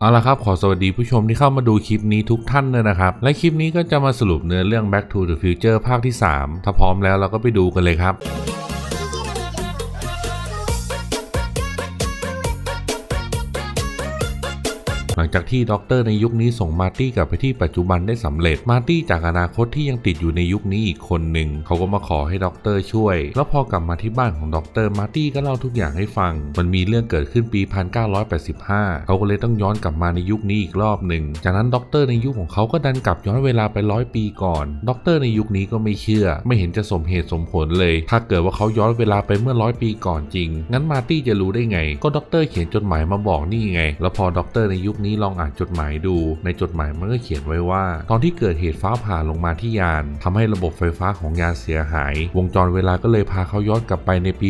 เอาละครับ ขอสวัสดีผู้ชมที่เข้ามาดูคลิปนี้ทุกท่านเลยนะครับ และคลิปนี้ก็จะมาสรุปเนื้อเรื่อง Back to the Future ภาคที่ 3 ถ้าพร้อมแล้วเราก็ไปดูกันเลยครับ หลังจากที่ด็อกเตอร์ในยุคนี้ส่งมาร์ตี้กลับไปที่ปัจจุบันได้สำเร็จ มาร์ตี้จากอนาคตที่ยังติดอยู่ในยุคนี้อีกคนหนึ่ง เขาก็มาขอให้ด็อกเตอร์ช่วย แล้วพอกลับมาที่บ้านของด็อกเตอร์มาร์ตี้ก็เล่าทุกอย่างให้ฟัง มันมีเรื่องเกิดขึ้นปี 1985 เขาก็เลยต้องย้อนกลับมาในยุคนี้อีกรอบหนึ่ง จากนั้นด็อกเตอร์ในยุคของเขาก็ดันกลับย้อนเวลาไปร้อยปีก่อน ด็อกเตอร์ในยุคนี้ก็ไม่เชื่อ ไม่เห็นจะสมเหตุสมผลเลย ถ้าเกิดว่าเขาย้อนเวลาไปเมื่อร้อยปีก่อนจริง งั้นมาร์ตี้จะรู้ได้ไง ก็ด็อกเตอร์เขียนจดหมายมาบอกนี่ไง แล้วพอด็อกเตอร์ในยุคนี้ลองอ่านจดหมายดู ในจดหมายมันก็เขียนไว้ว่า ตอนที่เกิดเหตุฟ้าผ่าลงมาที่ยานทำให้ระบบไฟฟ้าของยานเสียหาย วงจรเวลาก็เลยพาเขาย้อนกลับไปในปี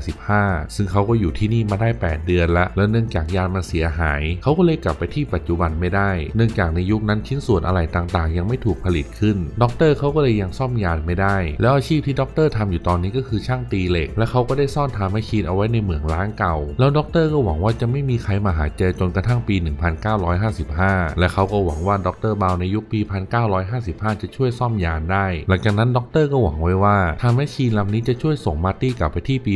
1885 ซึ่งเขาก็อยู่ที่นี่มาได้ 8 เดือนแล้วแล้วเนื่องจากยานมันเสียหาย เขาก็เลยกลับไปที่ปัจจุบันไม่ได้ เนื่องจากในยุคนั้นชิ้นส่วนอะไรต่างๆ ยังไม่ถูกผลิตขึ้น ด็อกเตอร์เขาก็เลยยังซ่อมยานไม่ได้ แล้วอาชีพที่ด็อกเตอร์ทำอยู่ตอนนี้ก็คือช่างตีเหล็ก และเขาก็ได้ซ่อนทามแมชชีนเอาไว้ในเหมืองล้างเก่า แล้วด็อกเตอร์ก็หวังว่าจะไม่มีใครมาหาเจอจนกระทั่งปี1955 และเขาก็หวังว่าด็อกเตอร์บาวในยุคปี 1955 จะช่วยซ่อมยานได้ หลังจากนั้นด็อกเตอร์ก็หวังไว้ว่าทามแมชชีนลำนี้จะช่วยส่งมาร์ตี้กลับไปที่ปี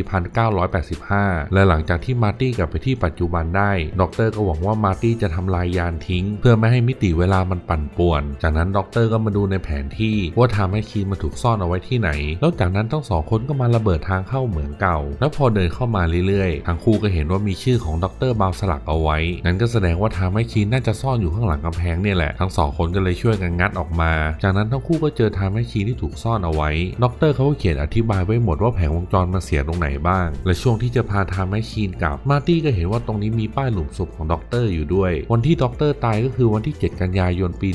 1985 และหลังจากที่มาร์ตี้กลับไปที่ปัจจุบันได้ด็อกเตอร์ก็หวังว่ามาร์ตี้จะทำลายยานทิ้ง เพื่อไม่ให้มิติเวลามันปั่นป่วน จากนั้นด็อกเตอร์ก็มาดูในแผนที่ว่าทามแมชชีนมันถูกซ่อนเอาไว้ที่ไหน แล้วจากนั้นทั้งสองคนก็มาระเบิดทางเข้าเหมืองเก่า แล้วพอเดินเข้ามาเรื่อยๆทั้งคู่ก็เห็นว่ามีชื่อของด็อกเตอร์บาวสลักเอาไว้ นั่นก็แสดงว่าาทามแมชชีนน่าจะซ่อนอยู่ข้างหลังกำแพงเนี่ยแหละ ทั้งสองคนก็เลยช่วยกันงัดออกมา จากนั้นทั้งคู่ก็เจอทามแมชชีนที่ถูกซ่อนเอาไว้ด็อกเตอร์เขาก็เขียนอธิบายไว้หมดว่าแผงวงจรมันเสียตรงไหนบ้าง และช่วงที่จะพาทามแมชชีนกลับ มาร์ตี้ก็เห็นว่าตรงนี้มีป้ายหลุมศพของด็อกเตอร์อยู่ด้วย วันที่ด็อกเตอร์ตายก็คือวันที่ 7 กันยายนปี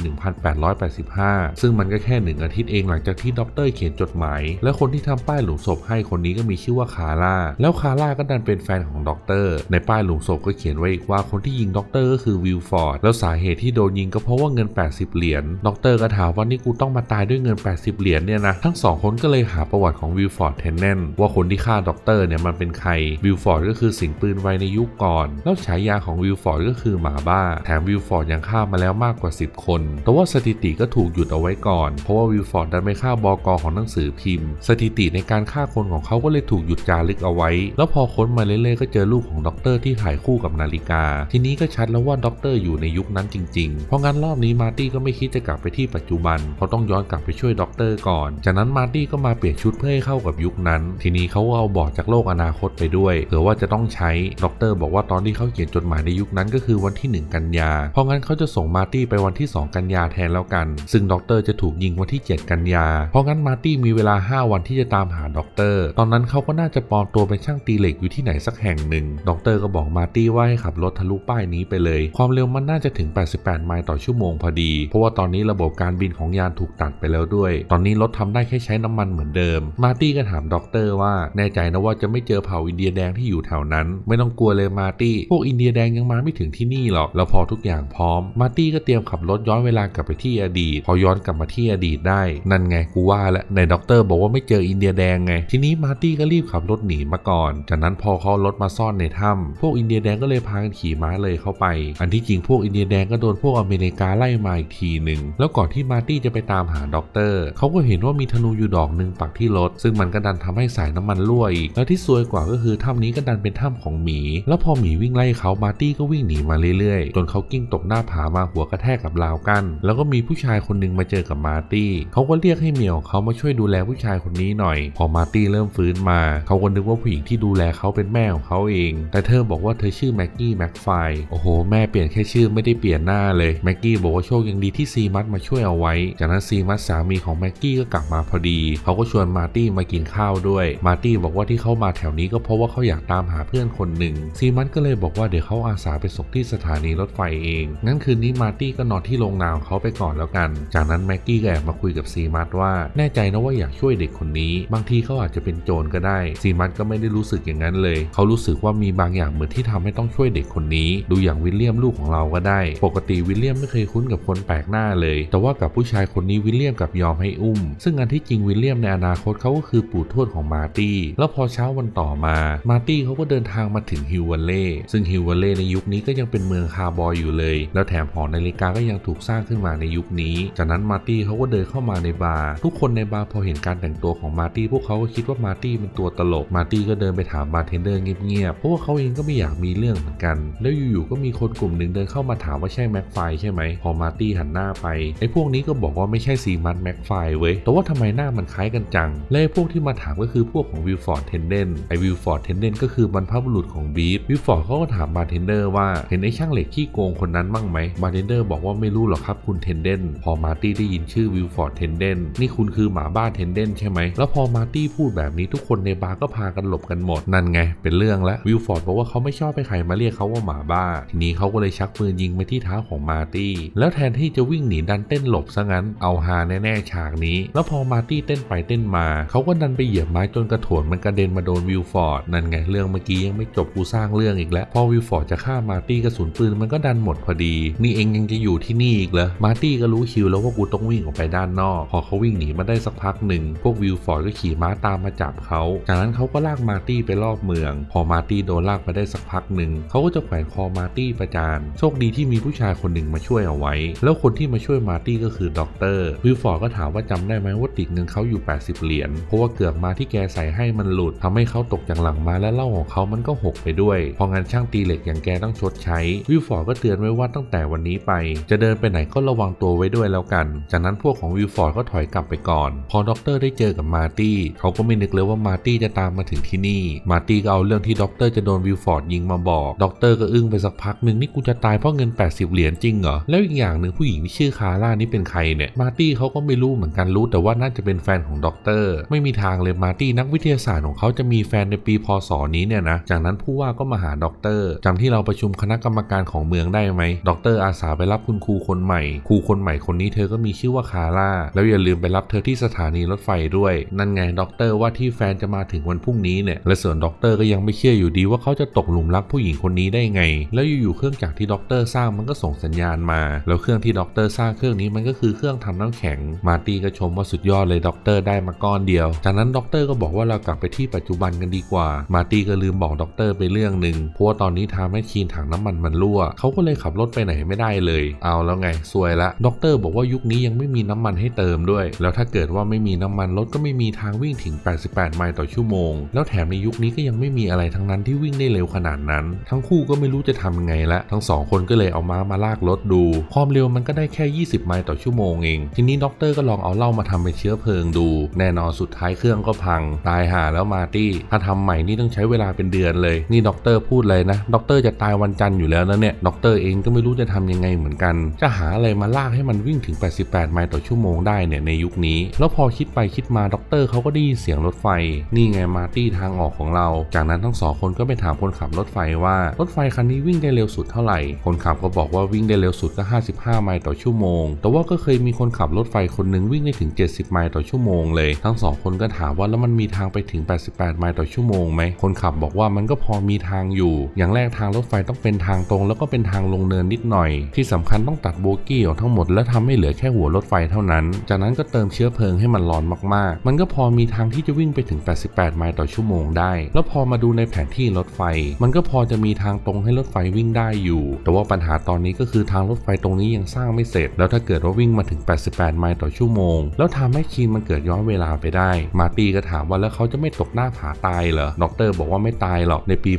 1885 ซึ่งมันก็แค่หนึ่งอาทิตย์เองหลังจากที่ด็อกเตอร์เขียนจดหมาย และคนที่ทำป้ายหลุมศพให้คนนี้ก็มีชื่อว่าคาร่า แล้วคาร่าก็ดันเป็นแฟนของด็อกเตอร์ ในป้ายหลุมศพก็เขียนไว้อีกว่าคนที่ยิงด็อกเตอร์ก็คือวิลฟอร์ดแล้วสาเหตุที่โดนยิงก็เพราะว่าเงิน 80 เหรียญด็อกเตอร์ก็ถามว่านี่กูต้องมาตายด้วยเงิน 80 เหรียญเนี่ยนะทั้งสองคนก็เลยหาประวัติของวิลฟอร์ดเทนแนนว่าคนที่ฆ่าด็อกเตอร์เนี่ยมันเป็นใครวิลฟอร์ดก็คือสิงปืนไวในยุคก่อน แล้วฉายาของวิลฟอร์ดก็คือหมาบ้า แถมวิลฟอร์ดยังฆ่ามาแล้วมากกว่า 10 คน แต่ว่าสถิติก็ถูกหยุดเอาไว้ก่อน เพราะว่าวิลฟอร์ดดันไปฆ่าบอกอของหนังสือพิมพ์ สถิติในการฆ่าคนของเขาก็เลยถูกหยุดจารึกเอาไว้ แล้วพอค้นมาเรื่อยๆก็เจอรูปของด็อกเตอร์ที่ถ่ายคู่กับนาฬิกา ทีนี้ก็ชัดแล้วว่าด็อกเตอร์อยู่ในยุคนั้นจริงๆ เพราะงั้นรอบนี้มาร์ตี้ก็ไม่คิดจะกลับไปที่ปัจจุบันเขาต้องย้อนกลับไปช่วยด็อกเตอร์ก่อน จากนั้นมาร์ตี้ก็มาเปลี่ยนชุดเพื่อให้เข้ากับยุคนั้น ทีนี้เขาเอาบอร์ดจากโลกอนาคตไปด้วยเผื่อว่าจะต้องใช้ด็อกเตอร์บอกว่าตอนที่เขาเขียนจดหมายในยุคนั้นก็คือวันที่ 1 กันยา เพราะงั้นเขาจะส่งมาร์ตี้ไปวันที่ 2 กันยาแทนแล้วกัน ซึ่งด็อกเตอร์จะถูกยิงวันที่ 7 กันยา เพราะงั้นมาร์ตี้มีเวลา 5 วันที่จะตามหาด็อกเตอร์ ตอนนั้นเขาก็น่าจะปลอมตัวเป็นช่างตีเหล็กอยู่ที่ไหนสักแห่งหนึ่งด็อกเตอร์ก็บอกมาร์ตี้ว่าให้ขับรถทะลุป้ายนี้ไปเลยความเร็วมันน่าจะถึง 88 ไมล์ต่อชั่วโมงพอดี เพราะว่าตอนนี้ระบบการบินของยานถูกตัดไปแล้วด้วย ตอนนี้รถทำได้แค่ใช้น้ำมันเหมือนเดิม มาร์ตี้ก็ถามด็อกเตอร์ว่าแน่ใจนะว่าจะไม่เจอเผ่าอินเดียแดงที่อยู่แถวนั้น ไม่ต้องกลัวเลยมาร์ตี้ พวกอินเดียแดงยังมาไม่ถึงที่นี่หรอกแล้วพอทุกอย่างพร้อม มาร์ตี้ก็เตรียมขับรถย้อนเวลากลับไปที่อดีต พอย้อนกลับมาที่อดีตได้ นั่นไงกูว่าแล้วในด็อกเตอร์บอกว่าไม่เจออินเดียแดงไง ทีนี้มาร์ตี้ก็รีบขับรถหนีมาก่อน จากนั้นพอเขารถมาซ่อนในถ้ำพวกอินเดียแดงก็เลยพากันขี่ม้าเลยเข้าไปอันที่จริงพวกอินเดียแดงก็โดนพวกอเมริกาไล่มาอีกทีหนึ่งแล้วก่อนที่มาร์ตี้จะไปตามหาด็อกเตอร์เขาก็เห็นว่ามีธนูอยู่ดอกหนึ่งปักที่รถ ซึ่งมันก็ดันทำให้สายน้ำมันรั่วอีกแล้วที่ซวยกว่าก็คือถ้ำนี้ก็ดันเป็นถ้ำของหมี แล้วพอหมีวิ่งไล่เขามาร์ตี้ก็วิ่งหนีมาเรื่อยๆจนเขากิ้งตกหน้าผามาหัวกระแทกกับราวกั้นแล้วก็มีผู้ชายคนหนึ่งมาเจอกับมาร์ตี้เขาก็เรียกให้เมียของเขามาช่วยดูแลผู้ชายคนนี้หน่อย พอมาร์ตี้เริ่มฟื้นมา เขาก็นึกว่าผู้หญิงที่ดูแลเขาเป็นแม่ของเขาเอง แต่เธอบอกว่าเธอชื่อแม็กกี้แม็กไฟโอ้โหแม่เปลี่ยนแค่ชื่อไม่ได้เปลี่ยนหน้าเลยแม็กกี้บอกว่าโชคยังดีที่ซีมัสมาช่วยเอาไว้ จากนั้นซีมัสสามีของแม็กกี้ก็กลับมาพอดี เขาก็ชวนมาร์ตี้มากินข้าวด้วย มาร์ตี้บอกว่าที่เขามาแถวนี้ก็เพราะว่าเขาอยากตามหาเพื่อนคนหนึ่ง ซีมัสก็เลยบอกว่าเดี๋ยวเขาอาสาไปส่งที่สถานีรถไฟเอง งั้นคืนนี้มาร์ตี้ก็นอนที่โรงนาของเขาไปก่อนแล้วกัน จากนั้นแม็กกี้ก็แอบมาคุยกับซีมัสว่าแน่ใจนะว่าอยากช่วยเด็กคนนี้ บางทีเขาอาจจะเป็นโจรก็ได้ ซีมัสก็ไม่ได้รู้สึกอย่างนั้นเลย เขารู้สึกว่ามีบางอย่างเหมือนที่ทำให้ต้องช่วยเด็กคนนี้ ดูอย่างวิลเลียมลูกของเราก็ได้ ปกติวิลเลียมไม่เคยคุ้นกับคนแปลกหน้าเลย แต่ว่ากับผู้ชายคนนี้วิลเลียมกับยอมให้อุ้ม ซึ่งอันที่จริงวิลเลียมในอนาคตเขาก็คือปู่ทวดของมาร์ตี้ แล้วพอเช้าวันต่อมา มาร์ตี้เขาก็เดินทางมาถึงฮิวเวลเล่ซึ่งฮิวเวลเล่ในยุคนี้ก็ยังเป็นเมืองคาร์บอยอยู่เลย แล้วแถมหอนาฬิกาก็ยังถูกสร้างขึ้นมาในยุคนี้ จากนั้นมาร์ตี้เขาก็เดินเข้ามาในบาร์ ทุกคนในบาร์พอเห็นการแต่งตัวของมาร์ตี้พวกเขาก็คิดว่ามาร์ตี้เป็นตัวตลก มาร์ตี้ก็เดินไปถามบาร์เทนเดอร์เงียบๆ เพราะว่าเขาเองก็ไม่อยากมีเรื่องเหมือนกัน แล้วอยู่ๆ ก็มีคนกลุ่มหนึ่งเดินเข้ามาถามว่าใช่แม็กไฟใช่ไหมพอมาร์ตี้หันหน้าไปไอ้พวกนี้ก็บอกว่าไม่ใช่ซีมันแม็กไฟเว้ยแต่ว่าทำไมหน้ามันคล้ายกันจังและพวกที่มาถามก็คือพวกของวิลฟอร์ดเทนเดนไอ้วิลฟอร์ดเทนเดนก็คือบรรพบุรุษของบีฟวิลฟอร์ดเขาก็ถามบาร์เทนเดอร์ว่าเห็นไอ้ช่างเหล็กขี้โกงคนนั้นบ้างไหมบาร์เทนเดอร์บอกว่าไม่รู้หรอกครับคุณเทนเดนพอมาร์ตี้ได้ยินชื่อวิลฟอร์ดเทนเดนนี่คุณคือหมาบ้าเทนเดนใช่ไหมแล้วพอมาร์ตี้พูดแบบนี้ทุกคนในบาร์ก็พากันหลบกันหมดนั่นไง เป็นเรื่องแล้ววิลฟอร์ดบอกว่าเขาไม่ชอบให้ใครมาเรียกเขาว่าหมาบ้าทีนี้เขาก็เลยชักปืนยิงไปที่เท้าของมาร์ตี้ แล้วแทนที่จะวิ่งหนีดันเต้นหลบซะงั้นเอาฮาแน่ๆฉากนี้ แล้วพอมาร์ตี้เต้นไปเต้นมา เขาก็ดันไปเหยียบไม้จนกระโถนมันกระเด็นมาโดนวิลฟอร์ดนั่นไงเรื่องเมื่อกี้ยังไม่จบกูสร้างเรื่องอีกแล้ว พอวิลฟอร์ดจะฆ่ามาร์ตี้กระสุนปืนมันก็ดันหมดพอดี นี่เองยังจะอยู่ที่นี่อีกเหรอมาร์ตี้ก็รู้คิวแล้วว่ากูต้องวิ่งออกไปด้านนอก พอเขาวิ่งหนีมาได้สักพักหนึ่งพวกวิลฟอร์ดก็ขี่ม้าตามมาจับเขาจากนั้นเขาก็ลากมาร์ตี้ไปรอบเมือง พอมาร์ตี้โดนลากไปได้สักพักหนึ่งเขาก็จะแขวนคอมาร์ตี้ประจานโชคดีที่มีผู้ชายคนหนึ่งมาช่วยเอาไว้ แล้วคนที่มาช่วยมาร์ตี้ก็คือด็อกเตอร์วิลฟอร์ดก็ถามว่าจำได้ไหมว่าติดเงินเขาอยู่ 80 เหรียญ เพราะว่าเกือบมาที่แกใส่ให้มันหลุดทำให้เขาตกจากหลังมาและเล้าของเขามันก็หกไปด้วย พองานช่างตีเหล็กอย่างแกต้องชดใช้ วิลฟอร์ดก็เตือนไว้ว่าตั้งแต่วันนี้ไป จะเดินไปไหนก็ระวังตัวไว้ด้วยแล้วกัน จากนั้นพวกของวิลฟอร์ดก็ถอยกลับไปก่อน พอด็อกเตอร์ได้เจอกับมาร์ตี้เขาก็ไม่นึกเลยว่ามาร์ตี้จะตามมาถึงที่นี่ มาร์ตี้ก็เอาเรื่องที่ด็อกเตอร์จะโดนวิลฟอร์ดยิงมาบอกด็อกเตอร์ก็อึ้งไปสักพักหนึ่งนี่กูจะตายเพราะเงิน 80 เหรียญจริงเหรอ แล้วอีกอย่างหนึ่งผู้หญิงที่ชื่อคาร่านี่เป็นใครเนี่ย มาร์ตี้เขาก็ไม่รู้เหมือนกันรู้ แต่ว่าน่าจะเป็นแฟนของด็อกเตอร์ ไม่มีทางเลยมาร์ตี้นักวิทยาศาสตร์ของเขาจะมีแฟนในปีพศนี้เนี่ยนะ จากนั้นผู้ว่าก็มาหาด็อกเตอร์จำที่เราประชุมคณะกรรมการของเมืองได้ไหมด็อกเตอร์อาสาไปรับคุณครูคนใหม่ ครูคนใหม่คนนี้เธอก็มีชื่อว่าคาร่า แล้วอย่าลืมไปรับเธอที่สถานีรถไฟด้วย นั่นไงด็อกเตอร์ว่าที่แฟนจะมาถึงวันพรุ่งนี้เนี่ย และส่วนด็อกเตอร์ก็ยังไม่เชื่ออยู่ดีว่าเขาจะตกหลุมรักผู้หญิงคนนี้ได้ไง แล้วอยู่ๆเครื่องจักรที่ด็อกเตอร์สร้างมันก็ส่งสัญญาณมา แล้วเครื่องที่ด็อกเตอร์สร้างเครื่องนี้มันก็คือเครื่องทำน้ำแข็ง มาตีก็ชมว่าสุดยอดเลยด็อกเตอร์ได้มาก้อนเดียว จากนั้นด็อกเตอร์ก็บอกว่าเรากลับไปที่ปัจจุบันกันดีกว่า มาตีก็ลืมบอกด็อกเตอร์ไปเรื่องหนึ่งเพราะว่าตอนนี้ทำให้คีนถังน้ำมันมันรั่วเขาก็เลยขับรถไปไหนไม่ได้เลย เอาแล้วไงซวยละด็อกเตอร์บอกว่ายุคนี้ยังไม่มีน้ำมันให้เติมด้วย แล้วถ้าเกิดว่าไม่มีน้ำมันรถก็ไม่มีทางวิ่งถึง 88 ไมล์ต่อชั่วโมง แล้วแถมในยุคนี้ก็ยังไม่มีอะไรทั้งนั้นที่วิ่งได้เร็วขนาดนั้น ทั้งคู่ก็ไม่รู้จะทำยังไงละทั้งสองคนก็เลยเอาม้ามาลากรถดู ความเร็วมันก็ได้แค่ 20 ไมล์ต่อชั่วโมงเอง ทีนี้ด็อกเตอร์ก็ลองเอาเหล้ามาทำเป็นเชื้อเพลิงดู แน่นอนสุดท้ายเครื่องก็พัง ตายห่าแล้วมาตี้ถ้าทำใหม่นี่ต้องใช้เวลาเป็นเดือนเลย นี่ด็อกเตอร์พูดเลยนะด็อกเตอร์จะตายวันจันทร์อยู่แล้วนะเนี่ยด็อกเตอร์เองก็ไม่รู้จะทำยังไงเหมือนกัน จะหาอะไรมาลากให้มันวิ่งถึง 88 ไมล์ต่อชั่วโมงได้เนี่ยในยุคนี้ แล้วพอคิดไปคิดมาด็อกเตอร์เขาก็ได้ยินเสียงรถไฟ นี่ไงมาตี้ทางออกของเรา จากนั้นทั้งสองคนก็ไปถามคนขับรถไฟว่ารถไฟคันนี้วิ่งได้เร็วสุดเท่าไหร่ คนขับก็บอกว่าวิ่งได้เร็วสุดก็ 55 ไมล์ต่อชั่วโมง แต่ว่าก็เคยมีคนขับรถไฟคนหนึ่งวิ่งได้ถึง 70 ไมล์ต่อชั่วโมงเลย ทั้งสองคนก็ถามว่าแล้วมันมีทางไปถึง 88 ไมล์ต่อชั่วโมงไหม คนขับบอกว่ามันก็พอมีทางอยู่ อย่างแรกทางรถไฟต้องเป็นทางตรง แล้วก็เป็นทางลงเนินนิดหน่อย ที่สำคัญต้องตัดโบกี้ออกทั้งหมด แล้วทำให้เหลือแค่หัวรถไฟเท่านั้น จากนั้นก็เติมเชื้อเพลิงให้มันร้อนมากๆ มันก็พอมีทางที่จะวิ่งไปถึง 88 ไมล์ต่อชั่วโมงได้ แล้วพอมาดูในแผนที่รถไฟ มันก็พอจะมีทางตรงให้รถไฟวิ่งได้อยู่ แต่ว่าปัญหาตอนนี้ก็คือทางรถไฟตรงนี้ยังสร้างไม่เสร็จ แล้วถ้าเกิดว่าวิ่งมาถึง 88 ไมล์ต่อชั่วโมง แล้วทำให้คีนมันเกิดย้อนเวลาไปได้ มาตีก็ถามว่าแล้วเขาจะไม่ตกหน้าผาตายเหรอด็อกเตอร์บอกว่าไม่ตายหรอก ในปี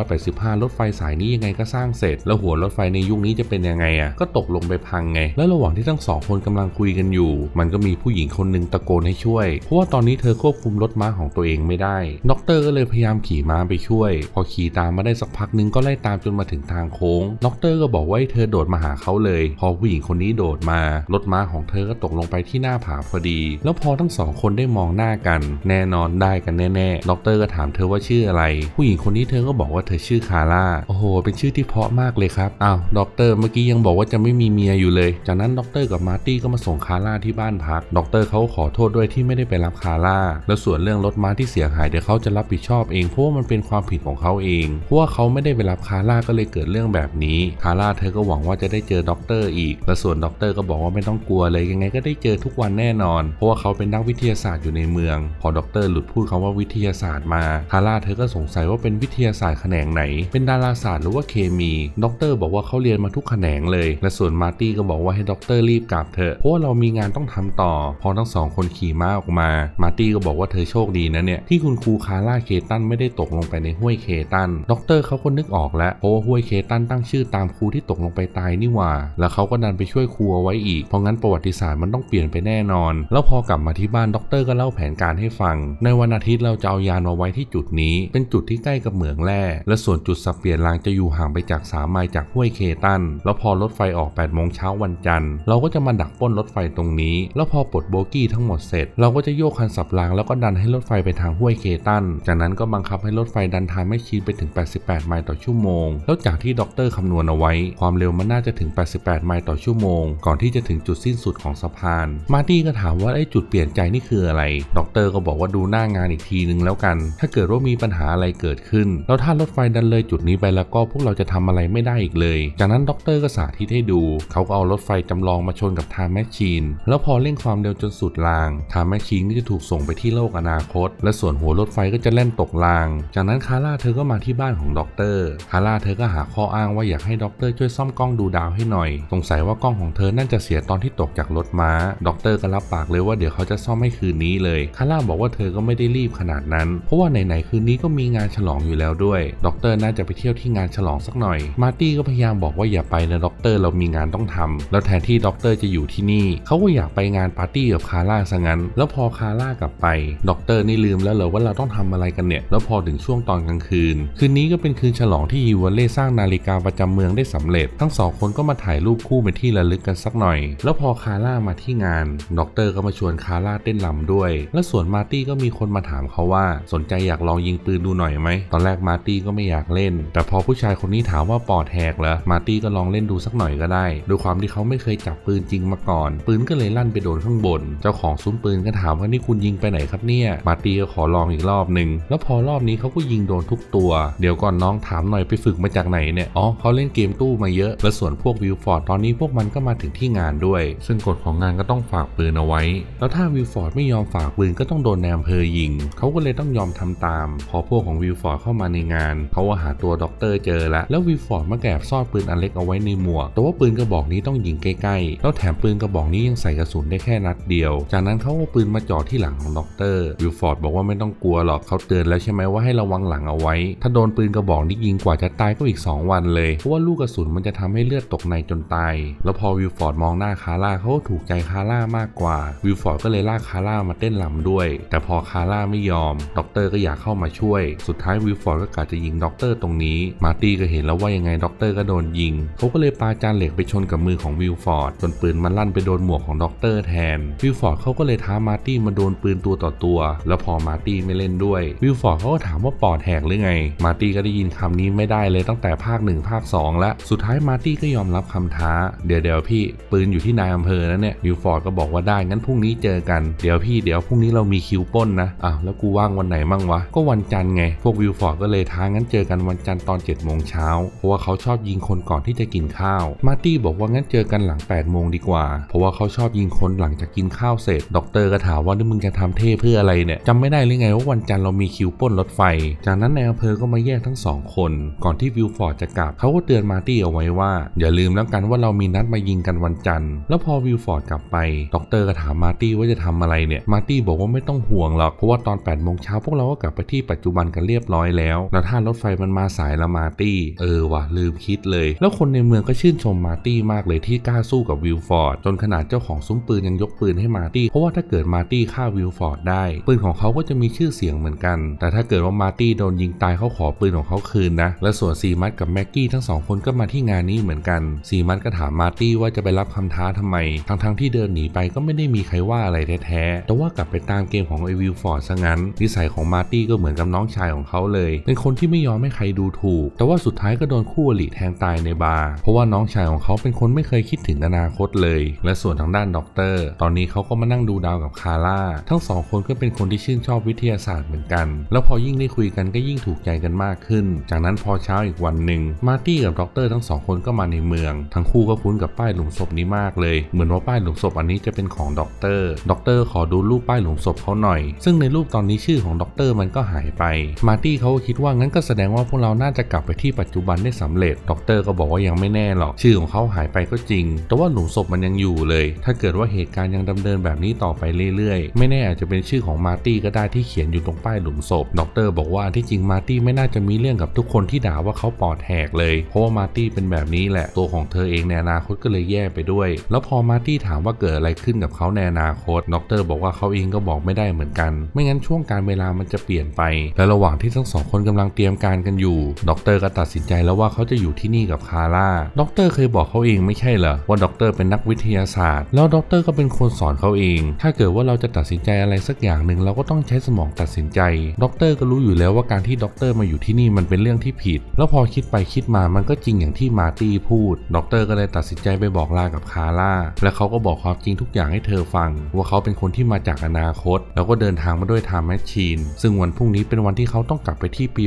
1985 รถไฟสายนี้ยังไงก็สร้างเสร็จ แล้วหัวรถไฟในยุคนี้จะเป็นยังไงอะ ก็ตกลงไปพังไง แล้วระหว่างที่ทั้งสองคนกำลังคุยกันอยู่ มันก็มีผู้หญิงคนหนึ่งตะโกนให้ช่วย เพราะว่าตอนนี้เธอควบคุมรถม้าของตัวเองไม่ได้ด็อกเตอร์ก็เลยพยายามขี่ม้าไปช่วย พอขี่ตามมาได้สักพักนึงก็ไล่ตามจนมาถึงทางโค้งด็อกเตอร์ก็บอกว่าให้เธอโดดมาหาเขาเลย พอผู้หญิงคนนี้โดดมารถม้าของเธอก็ตกลงไปที่หน้าผาพอดี แล้วพอทั้งสองคนได้มองหน้ากัน แน่นอนได้กันแน่ๆด็อกเตอร์ก็ถามเธอว่าชื่ออะไร ผู้หญิงคนนี้เธอก็บอกว่าเธอชื่อคาร่าโอ้โห เป็นชื่อที่เพาะมากเลยครับอ้าวด็อกเตอร์เมื่อกี้ยังบอกว่าจะไม่มีเมียอยู่เลย จากนั้นด็อกเตอร์กับมาร์ตี้ก็มาส่งคาร่าที่บ้านพักด็อกเตอร์เขาขอโทษด้วยที่ไม่ได้ไปรับคาร่าแล้วส่วนเรื่องรถม้าที่เสียหายเดี๋ยวเขาจะรับผิดชอบเองเพราะว่ามันเป็นความผิดของเขาเองเพราะว่าเขาไม่ได้ไปรับคาร่าก็เลยเกิดเรื่องรื่องแบบนี้ คาร่าเธอก็หวังว่าจะได้เจอด็อกเตอร์อีก และส่วนด็อกเตอร์ก็บอกว่าไม่ต้องกลัวเลยยังไงก็ได้เจอทุกวันแน่นอน เพราะว่าเขาเป็นนักวิทยาศาสตร์อยู่ในเมือง พอด็อกเตอร์หลุดพูดคำว่าวิทยาศาสตร์มา คาร่าเธอก็สงสัยว่าเป็นวิทยาศาสตร์แขนงไหน เป็นดาราศาสตร์หรือว่าเคมีด็อกเตอร์บอกว่าเขาเรียนมาทุกแขนงเลย และส่วนมาร์ตี้ก็บอกว่าให้ด็อกเตอร์รีบกลับเถอะเพราะว่าเรามีงานต้องทำต่อ พอทั้งสองคนขี่ม้าออกมา มาร์ตี้ก็บอกว่าเธอโชคดีนะเนี่ยที่คุณครูคาร่าเคตันไม่ได้ตกลงไปในห้วยเคตันด็อกเตอร์เขาก็นึกออกแล้วเพราะว่าห้วยเคตันตั้งชื่อตามครูที่ตกลงไปตายนี่หว่า แล้วเขาก็ดันไปช่วยครูเอาไว้อีก เพราะงั้นประวัติศาสตร์มันต้องเปลี่ยนไปแน่นอน แล้วพอกลับมาที่บ้านด็อกเตอร์ก็เล่าแผนการให้ฟัง ในวันอาทิตย์เราจะเอายานมาไว้ที่จุดนี้ เป็นจุดที่ใกล้กับเหมืองแร่ และส่วนจุดสับเปลี่ยนรางจะอยู่ห่างไปจากสามไมล์จากห้วยเคตัน แล้วพอรถไฟออก8โมงเช้าวันจันทร์ เราก็จะมาดักป้นรถไฟตรงนี้ แล้วพอปลดโบกี้ทั้งหมดเสร็จ เราก็จะโยกคันสับรางแล้วก็ดันให้รถไฟไปทางห้วยเคตัน จากนั้นก็บังคับให้รถไฟดันทางไม่ชีนไปถึง 88 ไมล์ต่อชั่วโมง แล้วจากที่ด็อกเตอร์คำนวณเอาไว้ ความเร็วมันน่าจะถึง 88 ไมล์ต่อชั่วโมง ก่อนที่จะถึงจุดสิ้นสุดของสะพาน มาร์ตี้ก็ถามว่าไอ้จุดเปลี่ยนใจนี่คืออะไร ด็อกเตอร์ก็บอกว่าดูหน้างานอีกทีนึงแล้วกัน ถ้าเกิดว่ามีปัญหาอะไรเกิดขึ้น แล้วถ้ารถไฟดันเลยจุดนี้ไปแล้วก็พวกเราจะทำอะไรไม่ได้อีกเลย จากนั้นด็อกเตอร์ก็สาธิตให้ดู เขาก็เอารถไฟจำลองมาชนกับทม์แมชชีน แล้วพอเร่งความเร็วจนสุดรางทม์แมชชีนก็จะถูกส่งไปที่โลกอนาคต และส่วนหัวรถไฟก็จะแล่นตกราง จากนั้นคาร่าเธอก็มาที่บ้านของด็อกเตอร์ คาร่าเธอก็หาข้ออ้างว่าอยากให้ด็อกเตอร์ช่วยซ่อมกล้องดูดาวให้หน่อย สงสัยว่ากล้องของเธอน่าจะเสียตอนที่ตกจากรถม้า ด็อกเตอร์ก็รับปากเลยว่าเดี๋ยวเขาจะซ่อมให้คืนนี้เลย คาร่าบอกว่าเธอก็ไม่ได้รีบขนาดนั้น เพราะว่าไหนๆคืนนี้ก็มีงานฉลองอยู่แล้วด้วย ด็อกเตอร์น่าจะไปเที่ยวที่งานฉลองสักหน่อย มาร์ตี้ก็พยายามบอกว่าอย่าไปนะด็อกเตอร์เรามีงานต้องทำแล้วแทนที่ด็อกเตอร์จะอยู่ที่นี่ เขาก็อยากไปงานปาร์ตี้กับคาร่าซะงั้น แล้วพอคาร่ากลับไป ด็อกเตอร์นี่ลืมแล้วเหรอว่าเราต้องทำอะไรกันเนี่ย แล้วพอถึงช่วงตอนกลางคืน คืนนี้ก็เป็นคืนฉลองที่ฮิวเล่สร้างนาฬิกาประจำเมืองได้สำเร็จ ทั้งสองคนก็มาถ่ายรูปคู่เป็นที่ระลึกกันสักหน่อย แล้วพอคาร่ามาที่งาน ด็อกเตอร์ก็มาชวนคาร่าเต้นรำด้วย และส่วนมาร์ตี้ก็มีคนมาถามเขาว่า สนใจอยากลองยิงปืนดูหน่อยไหม ตอนแรกมาร์ตี้ก็ไม่อยากเล่น แต่พอผู้ชายคนนี้ถามว่าปอดแหกเหรอ มาร์ตี้ก็ลองเล่นดูสักหน่อยก็ได้ด้วยความที่เขาไม่เคยจับปืนจริงมาก่อน ปืนก็เลยลั่นไปโดนข้างบน เจ้าของซุ้มปืนก็ถามว่านี่คุณยิงไปไหนครับเนี่ย มาร์ตี้ก็ขอลองอีกรอบหนึ่ง แล้วพอรอบนี้เขาก็ยิงโดนทุกตัว เดี๋ยวก่อนน้องถามหน่อยไปฝึกมาจากไหนเนี่ย อ๋อเขาเล่นเกมตู้มาเยอะ และส่วนพวกวิลฟอร์ดตอนนี้พวกมันก็มาถึงที่งานด้วย ซึ่งกฎของงานก็ต้องฝากปืนเอาไว้ แล้วถ้าวิลฟอร์ดไม่ยอมฝากปืนก็ต้องโดนแนมเพอยิง เขาก็เลยต้องยอมทำตาม พอพวกของวิลฟอร์ดเข้ามาในงาน เขาก็หาตัวด็อกเตอร์เจอแล้ว แล้ววิลฟอร์ดมาแอบซ่อนปืนอันเล็กเอาไว้ในหมวก แต่ว่าปืนกระบอกนี้ต้องยิงใกล้ๆ แล้วแถมปืนกระบอกนี้ยังใส่กระสุนได้แค่นัดเดียว จากนั้นเขาเอาปืนมาจ่อที่หลังของด็อกเตอร์ วิลฟอร์ดบอกว่าไม่ต้องกลัวหรอกเขาเตือนแล้วใช่ไหมว่าให้ระวังหลังเอาไว้ ถ้าโดนปืนกระบอกนี้ยิงกว่าจะตายก็อีก 2วันเลย เพราะว่าลูกกระสุนมันจะทำให้เลือดตกในจนตาย แล้วพอวิลฟอร์ดมองหน้าคาร่าเขาก็ถูกใจคาร่ามากกว่า วิลฟอร์ดก็เลยลากคาร่ามาเต้นรำด้วย แต่พอคาร่าไม่ยอม ด็อกเตอร์ก็อยากเข้ามาช่วย สุดท้ายวิลฟอร์ดก็กะจะยิงด็อกเตอร์ตรงนี้ มาร์ตี้ก็เห็นแล้วว่ายังไงด็อกเตอร์ก็โดนยิง เขาก็เลยปาจานเหล็กไปชนกับมือของวิลฟอร์ดจนปืนมันลั่นไปโดนหมวกของด็อกเตอร์แทน วิลฟอร์ดเขาก็เลยท้ามาร์ตี้มาโดนปืนตัวต่อตัว แล้วพอมาร์ตี้ไม่เล่นด้วย วิลฟอร์ดเขาก็ถามว่าปอดแหกหรือไง มาตี้ก็ได้ยินคำนี้ไม่ได้เลยตั้งแต่ภาคหนึ่งภาคสองแล้วสุดท้ายมาร์ตี้ก็ยอมรับคำท้า เดี๋ยวเดี๋ยวพี่ปืนอยู่ที่นายอำเภอนะเนี่ยวิลฟอร์ดก็บอกว่าได้งั้นพรุ่งนี้เจอกันเดี๋ยวพี่เดี๋ยวพรุ่งนี้เรามีคิวป้นนะอ้าวแล้วกูว่างวันไหนมั่งวะก็วันจันทร์ไง พวกวิลฟอร์ดก็เลยท้างั้นเจอกันวันจันทร์ตอน7จ็ดโมงเช้าเพราะว่าเขาชอบยิงคนก่อนที่จะกินข้าวมาร์ตี้บอกว่างั้นเจอกันหลัง8ปดโมงดีกว่า เพราะว่าเขาชอบยิงคนหลังจากกินข้าวเสร็จ ด็อกเตอร์ก็ถามว่านี่มึงจะทำเท่เพื่ออะไรเนี่ยจำไม่ได้หรือไงว่าวันจันทร์เรามีคิวป้นรถไฟ จากนั้นนายอำเภอก็มาแยกทั้งสองคน ก่อนที่วิลฟอร์ดจะกลับเขาก็เตือนมาร์ตี้เอาไว้ว่า อย่าลืมแล้วกันว่าเรามีนัดมายิงกันวันจันทร์แล้วพอวิลฟอร์ดกลับไปด็อกเตอร์ก็ถามมาร์ตี้ว่าจะทำอะไรเนี่ยมาร์ตี้บอกว่าไม่ต้องห่วงหรอกเพราะว่าตอน8ปดโมงเช้าพวกเราก็กลับไปที่ปัจจุบันกันเรียบร้อยแล้ว แล้วถ้ารถไฟมันมาสายละมาร์ตี้เออวะลืมคิดเลย แล้วคนในเมืองก็ชื่นชมมาร์ตี้มากเลยที่กล้าสู้กับวิลฟอร์ดจนขนาดเจ้าของซุ้มปืนยังยกปืนให้มาร์ตี้เพราะว่าถ้าเกิดมาร์ตี้ฆ่าวิลฟอร์ดได้ ปืนของเขาก็จะมีชื่อเสียงเหมือนกัน แต่ถ้าเกิดว่ามาร์ตี้โดนยิงตายเขาขอปืนของเขาคืนนะและส่วนซีมัสกับแมกกี้ทั้งสองคนก็มาที่งานนี้เหมือนกันซีมัสก็ถามมาร์ตี้ว่าจะไปรับคำท้าทำไม ทั้งๆที่เดินหนีไปก็ไม่ได้มีใครว่าอะไรแท้ๆ แต่ว่ากลับไปตามเกมของไอวิลฟอร์ดซะงั้น นิสัยของมาร์ตี้ก็เหมือนกับน้องชายของเขาเลย เป็นคนที่ไม่ยอมให้ใครดูถูก แต่ว่าสุดท้ายก็โดนคู่อริแทงตายในบาร์ เพราะว่าน้องชายของเขาเป็นคนไม่เคยคิดถึงอนาคตเลย และส่วนทางด้านด็อกเตอร์ ตอนนี้เขาก็มานั่งดูดาวกับคาร่า ทั้งสองคนก็เป็นคนที่ชื่นชอบวิทยาศาสตร์เหมือนกัน แล้วพอยิ่งได้คุยกันก็ยิ่งถูกใจกันมากขึ้น จากนั้นพอเช้าอีกวันหนึ่งมาร์ตี้กับด็อกเตอร์ทั้งสองคนก็มาในเมือง ทั้งคู่ก็คุ้นกับป้ายหลุมศพนี้มากเลย เหมือนว่าป้ายหลุมศพอันนี้จะเป็นของด็อกเตอร์ด็อกเตอร์ขอดูรูปป้ายหลุมศพเขาหน่อย ซึ่งในรูปตอนนี้ชื่อของด็อกเตอร์มันก็หายไป มาร์ตี้เขาก็คิดว่างั้นก็แสดงว่าพวกเราน่าจะกลับไปที่ปัจจุบันได้สำเร็จด็อกเตอร์ก็บอกว่ายังไม่แน่หรอก ชื่อของเขาหายไปก็จริง แต่ว่าหลุมศพมันยังอยู่เลย ถ้าเกิดว่าเหตุการณ์ยังดำเนินแบบนี้ต่อไปเรื่อยๆ ไม่แน่อาจจะเป็นชื่อของมาร์ตี้ก็ได้ที่เขียนอยู่ตรงป้ายหลุมศพด็อกเตอร์บอกว่าที่จริงมาร์ตี้ไม่น่าจะมีเรื่องกับทุกคนที่ด่าว่าเขาปอดแหกเลยเพราะว่ามาร์ตี้เป็นแบบนี้แหละตัวของเธอเองในอนาคตก็เลยแย่ไปด้วย แล้วพอมาร์ตี้ถามว่าเกิดอะไรขึ้นกับเขาในอนาคตด็อกเตอร์บอกว่าเขาเองก็บอกไม่ได้เหมือนกัน ไม่งั้นช่วงการเวลามันจะเปลี่ยนไป และระหว่างที่ทั้งสองคนกำลังเตรียมการกันอยู่ด็อกเตอร์ก็ตัดสินใจแล้วว่าเขาจะอยู่ที่นี่กับคาร่าด็อกเตอร์เคยบอกเขาเองไม่ใช่เหรอว่าด็อกเตอร์เป็นนักวิทยาศาสตร์ แล้วด็อกเตอร์ก็เป็นคนสอนเขาเอง ถ้าเกิดว่าเราจะตัดสินใจอะไรสักอย่างหนึ่งเราก็ต้องใช้สมองตัดสินใจด็อกเตอร์ก็รู้อยู่แล้วว่าการที่ด็อกเตอร์มาอยู่ที่นี่มันเป็นเรื่องที่ผิด แล้วพอคิดไปคิดมามันก็จริงอย่างที่มาร์ตี้พูด ด็อกเตอร์ก็เลยตัดสินใจไปบอกลากับคาร่า และเขาก็บอกความจริงทุกอย่างให้เธอฟัง ว่าเขาเป็นคนที่มาจากอนาคต แล้วก็เดินทางมาด้วยไทม์แมชชีน ซึ่งวันพรุ่งนี้เป็นวันที่เขาต้องกลับไปที่ปี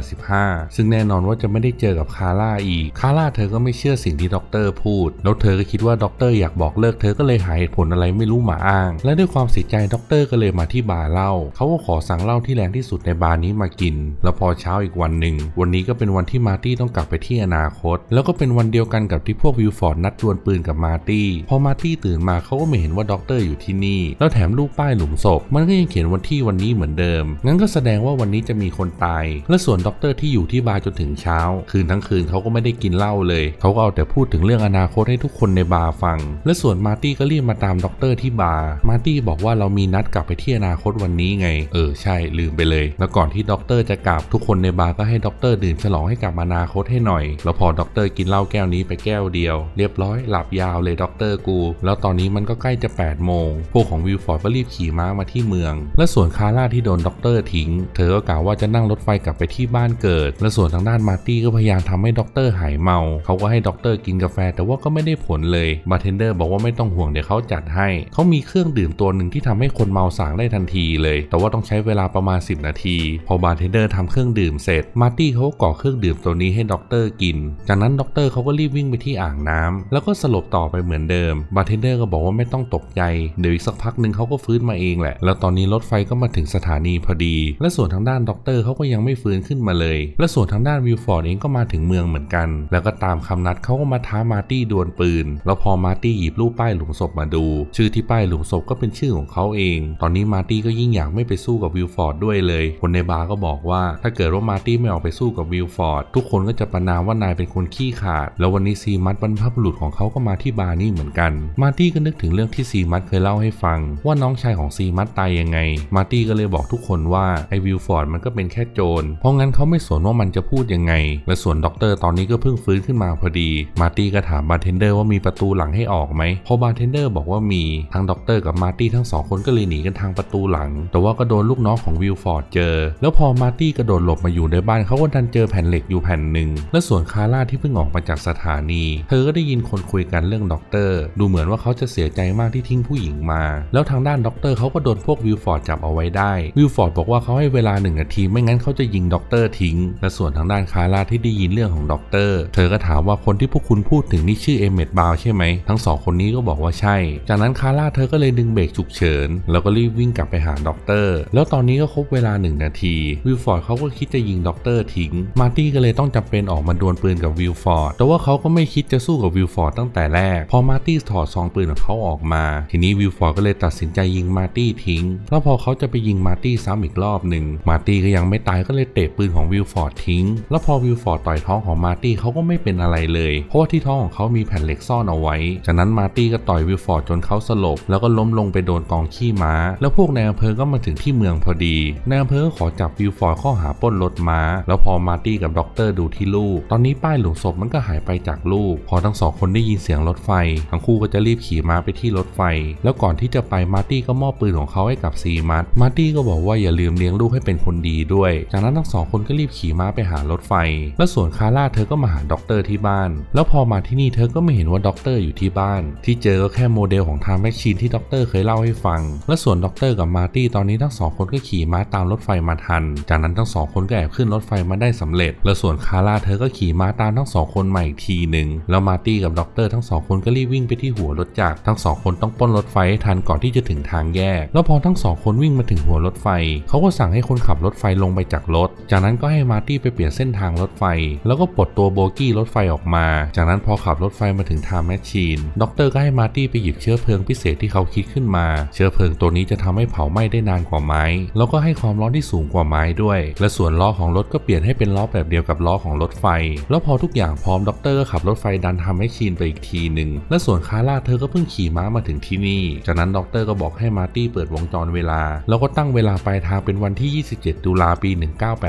1985 ซึ่งแน่นอนว่าจะไม่ได้เจอกับคาร่าอีก คาร่าเธอก็ไม่เชื่อสิ่งที่ด็อกเตอร์พูด แล้วเธอก็คิดว่าด็อกเตอร์อยากบอกเลิก เธอก็เลยหาเหตุผลอะไรไม่รู้มาอ้าง และด้วยความเสียใจด็อกเตอร์ก็เลยมาที่บาร์เหล้าเขาก็ขอสั่งเหล้าที่แรงที่สุดในบาร์นี้มากิน แล้วพอเช้าอีกวันหนึ่ง วันนี้ก็เป็นวันที่มาร์ตี้ต้องกลับไปที่อนาคต แล้วก็เป็นวันเดียวกันกับที่พวกวิลฟอร์ดนัดดวลปืนกับมาร์ตี้ พอมาร์ตี้ตื่นมาเขาก็ไม่เห็นว่าด็อกเตอร์อยู่ที่นี่ แล้วแถมรูปป้ายหลุมศพ มันก็ยังเขียนวันที่วันนี้เหมือนเดิม งั้นก็แสดงว่าวันนี้จะมีคนตาย และส่วนด็อกเตอร์ที่อยู่ที่บาร์จนถึงเช้า คืนทั้งคืนเขาก็ไม่ได้กินเหล้าเลย เขาก็เอาแต่พูดถึงเรื่องอนาคตให้ทุกคนในบาร์ฟัง และส่วนมาร์ตี้ก็รีบมาตามด็อกเตอร์ที่บาร์ มาร์ตี้บอกว่าเรามีนัดกลับไปที่อนาคตวันนี้ไง เออใช่ลืมไปเลย แล้วก่อนที่ด็อกเตอร์จะกลับทุกคนในบาร์ก็ให้ด็อกเตอร์ดื่มฉลองให้กับอนาคตให้หน่อย แล้วพอด็อกเตอร์กินเหล้าแก้วนี้ไปแก้วเดียว เรียบร้อยหลับยาวเลยด็อกเตอร์กู แล้วตอนนี้มันก็ใกล้จะ 8 โมง พวกของวิลฟอร์ดก็รีบขี่ม้ามาที่เมือง และส่วนคาร่าที่โดนด็อกเตอร์ทิ้ง เธอก็กล่าวว่าจะนั่งรถไฟกลับไปที่บ้านเกิด และส่วนทางด้านมาร์ตี้ก็พยายามทำให้ด็อกเตอร์หายเมา เขาก็ให้ด็อกเตอร์กินกาแฟแต่ว่าก็ไม่ได้ผลเลย บาร์เทนเดอร์บอกว่าไม่ต้องห่วงเดี๋ยวเขาจัดให้ เขามีเครื่องดื่มตัวหนึ่งที่ทำให้คนเมาสางได้ทันทีเลย แต่ว่าต้องใช้เวลาประมาณ 10 นาที พอบาร์เทนเดอร์ทำเครื่องดื่มเสร็จ มาร์ตี้เขาก็ก่อเครื่องดื่มตัวนี้ให้ด็อกเตอร์กิน จากนั้นด็อกเตอร์เขาก็รีบวิ่งไปที่อ่างน้ำแล้วก็สลบต่อไปเหมือนเดิม บาร์เทนเดอร์ก็บอกว่าไม่ต้องตกใจ เดี๋ยวอีกสักพักหนึ่งเขาก็ฟื้นมาเองแหละ แล้วตอนนี้รถไฟก็มาถึงสถานีพอดี และส่วนทางด้านด็อกเตอร์เขาก็ยังไม่ฟื้นขึ้นมาเลย และส่วนทางด้านวิลฟอร์ดเองก็มาถึงเมืองเหมือนกัน แล้วก็ตามคำนัดเขาก็มาท้ามาร์ตี้ดวลปืน แล้วพอมาร์ตี้หยิบรูปป้ายหลุมศพมาดู ชื่อที่ป้ายหลุมศพก็เป็นชื่อของเขาเอง ตอนนี้มาร์ตี้ก็ยิ่งอยากไม่ไปสู้กับวิลฟอร์ดด้วยเลย คนในบาร์ก็บอกว่าถ้าเกิดว่ามาร์ตี้ไม่ออกไปสู้กับวิลฟอร์ดทุกคนก็จะประนามว่านายเป็นคนขี้ขาด แล้ววันนี้ซีมัตบรรพบุรุษของเขาก็มาที่บาร์นี่เหมือนกัน มาตี้ก็นึกถึงเรื่องที่ซีมัตเคยเล่าให้ฟัง ว่าน้องชายของซีมัตตายยังไง มาตี้ก็เลยบอกทุกคนว่าไอวิลฟอร์ดมันก็เป็นแค่โจร เพราะงั้นเขาไม่สนว่ามันจะพูดยังไง และส่วนด็อกเตอร์ตอนนี้ก็เพิ่งฟื้นขึ้นมาพอดี มาตี้ก็ถามบาร์เทนเดอร์ว่ามีประตูหลังให้ออกไหมพอบาร์เทนเดอร์บอกว่ามี ทั้งด็อกเตอร์กับมาตี้ทั้งสองคนก็เลยหนีกันทางประตูหลัง แต่ว่าก็โดนลูกน้องของวิลฟอร์ดเจอ แล้วพอมาตี้กระโดดหลบมาอยู่ในบ้านเขาก็ดันเจอแผ่นเหล็กอยู่แผ่นหนึ่ง และส่วนคาร่าที่เพิ่งออกมาจากสถานี เธอก็ได้ยินคนคุยกันเรื่องด็อกเตอร์ ดูเหมือนว่าเขาจะเสียใจมากที่ทิ้งผู้หญิงมา แล้วทางด้านด็อกเตอร์เขาก็โดนพวกวิลฟอร์ดจับเอาไว้ได้ วิลฟอร์ดบอกว่าเขาให้เวลาหนึ่งนาที ไม่งั้นเขาจะยิงด็อกเตอร์ทิ้ง และส่วนทางด้านคาร่าที่ได้ยินเรื่องของด็อกเตอร์ เธอก็ถามว่าคนที่พวกคุณพูดถึงนี่ชื่อเอเมดบาวใช่ไหม ทั้งสองคนนี้ก็บอกว่าใช่ จากนั้นคาร่าเธอก็เลยดึงเบรกฉุกเฉิน แล้วก็รีบวิ่งกลับไปหาด็อกเตอร์ แล้วตอนนี้ก็ครบเวลาหนึ่งนาที วิลฟอร์ดเขาก็คิดจะยิงด็อกเตอร์ทิ้ง มาร์ตี้ก็เลยต้อง้องจำเป็นออกมาดวลปืนกับวิลฟอร์ดแต่ว่าเขาก็ไม่คิดจะสู้กับวิลฟอร์ดตั้งแต่แรก พอมาร์ตี้ถอดซองปืนของเขาออกมา ทีนี้วิลฟอร์ดก็เลยตัดสินใจยิงมาร์ตี้ทิ้ง แล้วพอเขาจะไปยิงมาร์ตี้ซ้ำอีกรอบหนึ่งมาร์ตี้ก็ยังไม่ตายก็เลยเตะปืนของวิลฟอร์ดทิ้ง แล้วพอวิลฟอร์ดต่อยท้องของมาร์ตี้เขาก็ไม่เป็นอะไรเลย เพราะว่าที่ท้องของเขามีแผ่นเหล็กซ่อนเอาไว้ จากนั้นมาร์ตี้ก็ต่อยวิลฟอร์ดจนเขาสลบ แล้วก็ล้มลงไปโดนกองขี้ม้า แล้วพวกนายอำเภอก็มาถึงที่เมืองพอดีนายอำเภอขอจับวิลฟอร์ดข้อหาปล้นรถม้า แล้วพอมาร์ตี้กับด็อกเตอร์ดูที่ลูก ตอนนี้ป้ายหลุมศพมันก็หายไปจากลูก พอทั้งสองคนได้ยินเสียงรถไฟ ทั้งคู่ก็จะรีบขี่ม้าไปที่รถไฟ แล้วก่อนที่จะไปมาร์ตี้ก็มอบปืนของเขาให้กับซีมัตมาร์ตี้ก็บอกว่าอย่าลืมเลี้ยงลูกให้เป็นคนดีด้วย จากนั้นทั้งสองคนก็รีบขี่ม้าไปหารถไฟ แล้วส่วนคาร่าเธอก็มาหาด็อกเตอร์ที่บ้าน แล้วพอมาที่นี่เธอก็ไม่เห็นว่าด็อกเตอร์อยู่ที่บ้าน ที่เจอก็แค่โมเดลของทม์แมชชีนที่ด็อกเตอร์เคยเล่าให้ฟัง และส่วนด็อกเตอร์กับมาร์ตี้ตอนนี้ทั้งสองคนก็ขี่ม้าตามรถไฟมาทัน จากนั้นทั้งสองคนก็แอบขึ้นรถไฟมาได้สำเร็จ และส่วนวนคาร่าเธอก็ขี่ม้าตามทั้งสองคนมาอีกทีหนึ่งแล้วมาร์ตี้กับด็อกเตอร์ทั้งสองคนก็รีบวิ่งไปที่หัวรถจักรทั้งสองคนต้องป้นรถไฟให้ทันก่อนที่จะถึงทางแยก แล้วพอทั้งสองคนวิ่งมาถึงหัวรถไฟ เขาก็สั่งให้คนขับรถไฟลงไปจากรถ จากนั้นก็ให้มาร์ตี้ไปเปลี่ยนเส้นทางรถไฟ แล้วก็ปลดตัวโบกี้รถไฟออกมา จากนั้นพอขับรถไฟมาถึงทางแมชชีนด็อกเตอร์ก็ให้มาร์ตี้ไปหยิบเชื้อเพลิงพิเศษที่เขาคิดขึ้นมา เชื้อเพลิงตัวนี้จะทำให้เผาไหม้ได้นานกว่าไม้ แล้วก็ให้ความร้อนที่สูงกว่าไม้ด้วย และส่วนล้อของรถก็เปลี่ยนให้เป็นล้อแบบเดียวกับล้อของรถไฟ แล้วพอทุกอย่างพร้อมด็อกเตอร์ขับรถไฟดันทำให้ชีนไปอีกทีหนึ่งและส่วนคาร่าเธอก็เพิ่งขี่ม้ามาถึงที่นี่ จากนั้นด็อกเตอร์ก็บอกให้มาร์ตี้เปิดวงจรเวลา แล้วก็ตั้งเวลาปลายทางเป็นวันที่ 27 ตุลาปี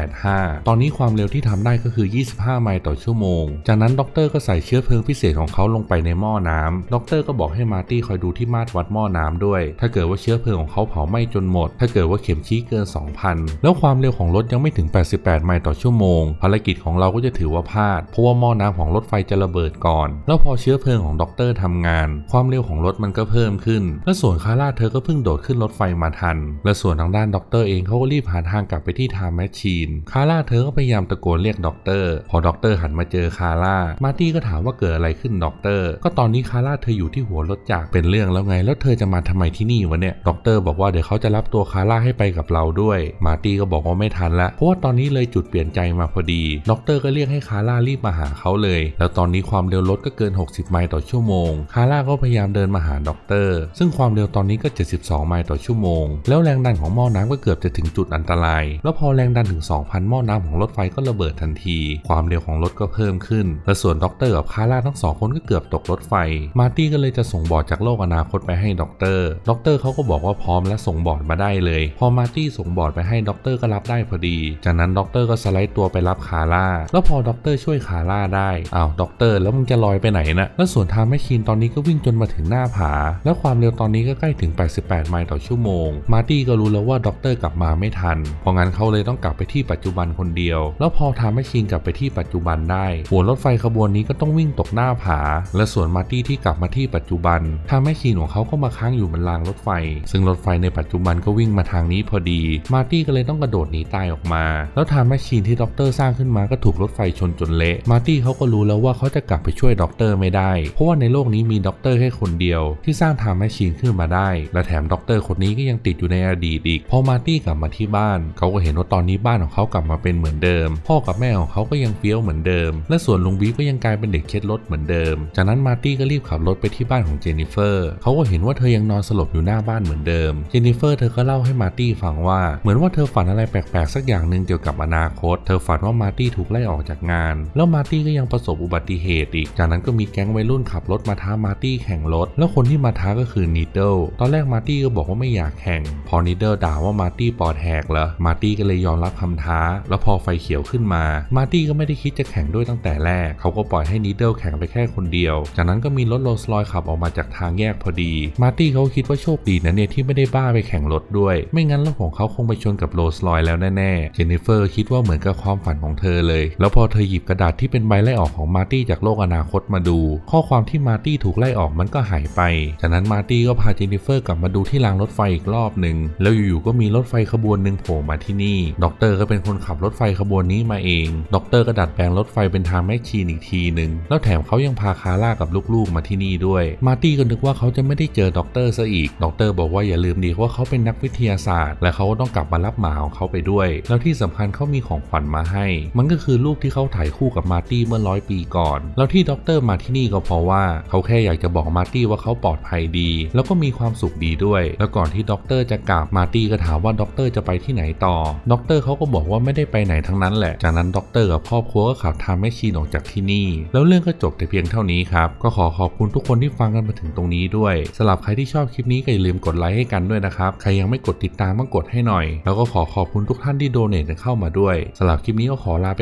1985 ตอนนี้ความเร็วที่ทำได้ก็คือ 25 ไมล์ต่อชั่วโมง จากนั้นด็อกเตอร์ก็ใส่เชื้อเพลิงพิเศษของเขาลงไปในหม้อน้ำด็อกเตอร์ก็บอกให้มาร์ตี้คอยดูที่มาตรวัดหม้อน้ำด้วย ถ้าเกิดว่าเชื้อเพลิงของเขาเผาไหม้จนหมด ถ้าเกิดว่าเข็มชี้เกิน 2,000 แล้วความเร็วของรถยังไม่ถึง 88 ไมล์ต่อชั่วโมง ภารกิจของเราก็จะถือว่าพลาด เพราะว่าหม้อน้ำของรถไฟจะระเบิดก่อน แล้วพอเชื้อเพลิงของด็อกเตอร์ทำงาน ความเร็วของรถมันก็เพิ่มขึ้น และส่วนคาร่าเธอก็เพิ่งโดดขึ้นรถไฟมาทัน และส่วนทางด้านด็อกเตอร์เองเขาก็รีบหาทางกลับไปที่ไทม์แมชชีน คาร่าเธอก็พยายามตะโกนเรียกด็อกเตอร์ พอด็อกเตอร์หันมาเจอคาร่า มาร์ตี้ก็ถามว่าเกิดอะไรขึ้นด็อกเตอร์ ก็ตอนนี้คาร่าเธออยู่ที่หัวรถจักร เป็นเรื่องแล้วไง แล้วเธอจะมาทำไมที่นี่วะเนี่ย ด็อกเตอร์บอกว่าเดี๋ยวเขาจะรับตัวคาร่าให้ไปกับเราด้วย มาร์ตี้ก็บอกว่าไม่ทันละ เพราะว่าตอนนี้เลยจุดเปลี่ยนใจมาพอดีด็อกเตอร์ก็เรียกให้คาร่ารีบมาหาเขาเลย แล้วตอนนี้ความเร็วรถก็เกิน 60 ไมล์ต่อชั่วโมง คาร่าก็พยายามเดินมาหาด็อกเตอร์ ซึ่งความเร็วตอนนี้ก็ 72 ไมล์ต่อชั่วโมง แล้วแรงดันของหม้อน้ำก็เกือบจะถึงจุดอันตราย แล้วพอแรงดันถึง 2,000 หม้อน้ำของรถไฟก็ระเบิดทันที ความเร็วของรถก็เพิ่มขึ้น และส่วนด็อกเตอร์กับคาร่าทั้งสองคนก็เกือบตกรถไฟ มาร์ตี้ก็เลยจะส่งบอร์ดจากโลกอนาคตไปให้ด็อกเตอร์ ด็อกเตอร์เขาก็บอกว่าพร้อมและส่งบอร์ดมาได้เลย พอมาร์ตี้ส่งบอร์ดไปให้ด็อกเตอร์ก็รับได้พอดี จากนั้นด็อกเตอร์ก็สไลด์ตัวไปรับคาร่าแล้วพอด็อกเตอร์ช่วยคาร่าได้อ้าวด็อกเตอร์แล้วมึงจะลอยไปไหนนะแล้วส่วนทางแมชชีนตอนนี้ก็วิ่งจนมาถึงหน้าผา แล้วความเร็วตอนนี้ก็ใกล้ถึง 88 ไมล์ต่อชั่วโมง มาร์ตี้ก็รู้แล้วว่าด็อกเตอร์กลับมาไม่ทัน เพราะงั้นเขาเลยต้องกลับไปที่ปัจจุบันคนเดียว แล้วพอทำแมชชีนกลับไปที่ปัจจุบันได้ หัวรถไฟขบวนนี้ก็ต้องวิ่งตกหน้าผา และส่วนมาร์ตี้ที่กลับมาที่ปัจจุบัน ทางแมชชีนของเขาก็มาค้างอยู่บนรางรถไฟ ซึ่งรถไฟในปัจจุบันก็วิ่งมาทางนี้พอดี มาร์ตี้ก็เลยต้องกระโดดหนีตายออกมา แล้วทางแมชชีนที่ด็อกเตอร์สร้างขึ้นมาก็ถูกรถไฟชนจนเละ มาร์ตี้เขาก็รู้แล้วว่าเขาจะกลับไปช่วยด็อกเตอร์ไม่ได้ เพราะว่าในโลกนี้มีด็อกเตอร์แค่คนเดียว ที่สร้างทางแมชชีนขึ้นมาได้ และแถมด็อกเตอร์คนนี้ก็ยังติดอยู่ในอดีตอีก พอมาร์ตี้กลับมาที่บ้าน เขาก็เห็นว่าตอนนี้บ้านของเขากลับมาเป็นเหมือนเดิม พ่อกับแม่ของเขาก็ยังเฟี้ยวเหมือนเดิม และส่วนลุงบีก็ยังกลายเป็นเด็กเช็ดรถเหมือนเดิม จากนั้นมาร์ตี้ก็รีบขับรถไปที่บ้านของเจนนิเฟอร์ เขาก็เห็นว่าเธอยังนอนสลบอยู่หน้าบ้านเหมือนเดิม เจนนิเฟอร์เธอก็เล่าให้มาร์ตี้ฟังว่า เหมือนว่าเธอฝันอะไรแปลกๆสักอย่างหนึ่งเกี่ยวกับอนาคต เธอฝันว่ามาร์ตี้ถูกไล่ออกจากงาน แล้วมาร์ตี้ก็ยังประสบอุบัติเหตุอีก จากนั้นก็มีแก๊งวัยรุ่นขับรถมาท้ามาร์ตี้แข่งรถ แล้วคนที่มาท้าก็คือนีเดิลตอนแรกมาร์ตี้ก็บอกว่าไม่อยากแข่ง พอนีเดิลด่าว่ามาร์ตี้ปอดแหกเหรอ มาร์ตี้ก็เลยยอมรับคำท้า แล้วพอไฟเขียวขึ้นมา มาร์ตี้ก็ไม่ได้คิดจะแข่งด้วยตั้งแต่แรก เขาก็ปล่อยให้นีเดิลแข่งไปแค่คนเดียว จากนั้นก็มีรถโรลส์รอยขับออกมาจากทางแยกพอดี มาร์ตี้เขาคิดว่าโชคดีนะเนี่ยที่ไม่ได้บ้าไปแข่งรถด้วย ไม่งั้นรถของเขาคงไปชนกับโรลส์รอยแล้วแน่ๆ เจนนิเฟอร์คิดว่าเหมือนกับความฝันของเธอเลยแล้วพอเธอหยิบกระดาษที่เป็นใบไล่ออกของมาร์ตี้จากโลกอนาคตมาดู ข้อความที่มาร์ตี้ถูกไล่ออกมันก็หายไป จากนั้นมาร์ตี้ก็พาเจนนิเฟอร์กลับมาดูที่รางรถไฟอีกรอบหนึ่ง แล้วอยู่ๆก็มีรถไฟขบวนหนึ่งโผล่มาที่นี่ ด็อกเตอร์ก็เป็นคนขับรถไฟขบวนนี้มาเอง ด็อกเตอร์ก็ดัดแปลงรถไฟเป็นทางแมชชีนอีกทีหนึ่ง แล้วแถมเขายังพาคาร่ากับลูกๆมาที่นี่ด้วย มาร์ตี้ก็นึกว่าเขาจะไม่ได้เจอด็อกเตอร์ซะอีก ด็อกเตอร์บอกว่าอย่าลืมดีว่าเขาเป็นนักวิทยาศาสตร์ และเขาก็ต้องกลับมารับหมาของเขาไปด้วย แล้วที่สำคัญเขามีของขวัญมาให้ มันก็คือลูกที่เขาถ่ายคู่กับมาร์ตี้เมื่อร้อยปีก่อน แล้วที่ด็อกเตอร์มาที่นี่ก็เพราะว่าเขาแค่อยากจะบอกมาร์ตี้ว่าเขาปลอดภัยดี แล้วก็มีความสุขดีด้วย แล้วก่อนที่ด็อกเตอร์จะกลับมาร์ตี้ก็ถามว่าด็อกเตอร์จะไปที่ไหนต่อด็อกเตอร์เขาก็บอกว่าไม่ได้ไปไหนทั้งนั้นแหละ จากนั้นด็อกเตอร์กับครอบครัวก็ขับทำแมชชีนออกจากที่นี่ แล้วเรื่องก็จบแต่เพียงเท่านี้ครับ ก็ขอขอบคุณทุกคนที่ฟังกันมาถึงตรงนี้ด้วยสำหรับใครที่ชอบคลิปนี้ก็อย่าลืมกดไลค์ให้กันด้วยนะครับ ใครยังไม่กดติดตามก็กดให้หน่อย แล้วก็ขอขอบคุณทุกท่านที่โดเนทเข้ามาด้วยสำหรับคลิปนี้ก็ขอลาไป